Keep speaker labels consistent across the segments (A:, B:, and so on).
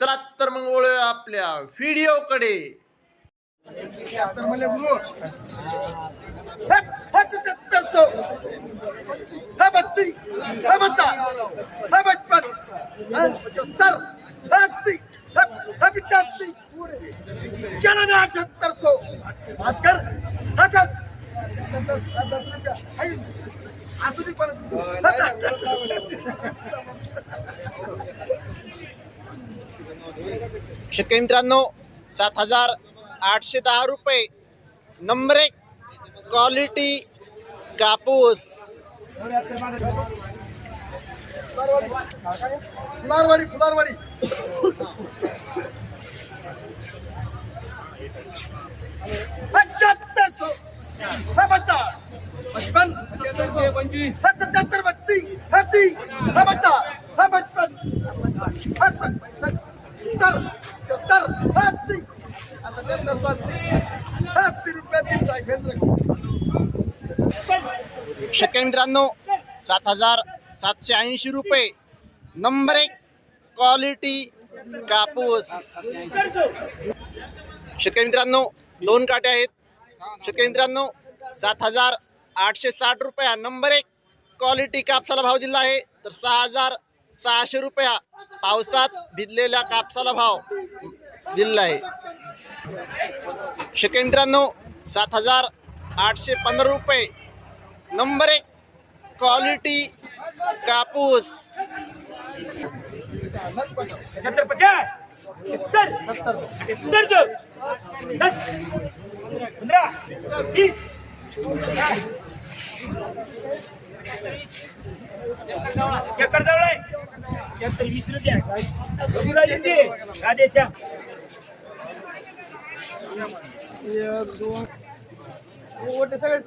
A: चला तर मग वळूया आपल्या व्हिडिओकडे
B: तर मला बोलो
A: शेतकरी मित्रांनो सात हज़ार आठशे दहा रुपये नंबर एक क्वालिटी कापूस.
B: बच्चा बच्ची सत्तर सौ अस्सी अस्सी रुपये दिन राघवेंद्र
A: शेतकरी मित्रांनो, सात हज़ार सातशे ऐंशी रुपये नंबर एक क्वालिटी कापूस. शेतकरी मित्रांनो, दोन काटे आहेत. शेतकरी मित्रांनो, सात हज़ार आठशे साठ रुपया नंबर एक क्वालिटी कापसाला भाव दिला आहे. तर सहा हज़ार सहाशे रुपया पावसात भिजलेल्या कापसाला भाव दिलेला आहे. शेतकरी मित्रांनो सात हजार आठशे पंधरा रुपये नंबर एक क्वालिटी कापूस
C: सत्तर पचास सत्तर सौ दस पंद्रह बीस वीस एक दोन ते सगळे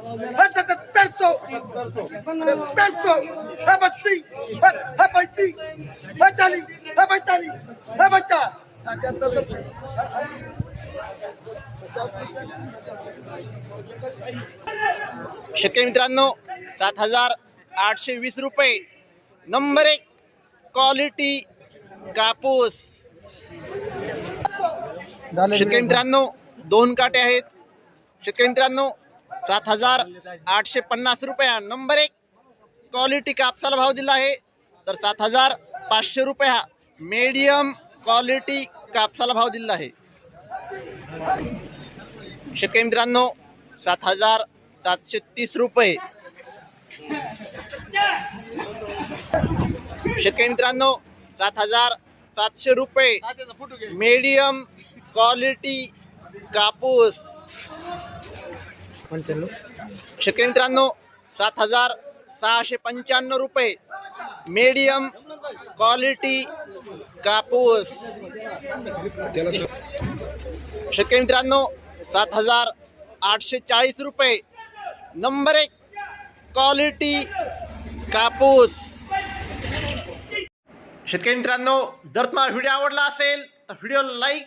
B: है सत्तर सौ सत्तर सौ है बच्ची है है है चालीस है पैंतालीस है बच्चा
A: शेतकरी मित्रांनो सात हजार आठशे वीस रुपये. नंबर एक क्वालिटी कापूस. शेतकरी मित्रांनो दोन काटे आहेत. शेतकरी मित्रांनो सात हजार आठशे पन्नास रुपया. नंबर एक क्वालिटी कापसाला भाव दिला आहे. तर सात हजार पाचशे रुपया मीडियम क्वालिटी कापसाला भाव दिला आहे. शेतकरी मित्रांनो सात हजार सातशे तीस रुपये. शेतकरी मित्रांनो सात हजार सातशे रुपये. मीडियम क्वालिटी कापूस. शेतकरी मित्रांनो सात हजार सहाशे पंच्याण्णव रुपये. मीडियम क्वालिटी कापूस. शेतकरी मित्रांनो सात हजार आठशे चाळीस रुपये. नंबर एक क्वालिटी कापूस. शेतकरी मित्रांनो जर तुम्हाला व्हिडिओ आवडला असेल तर व्हिडिओ लाईक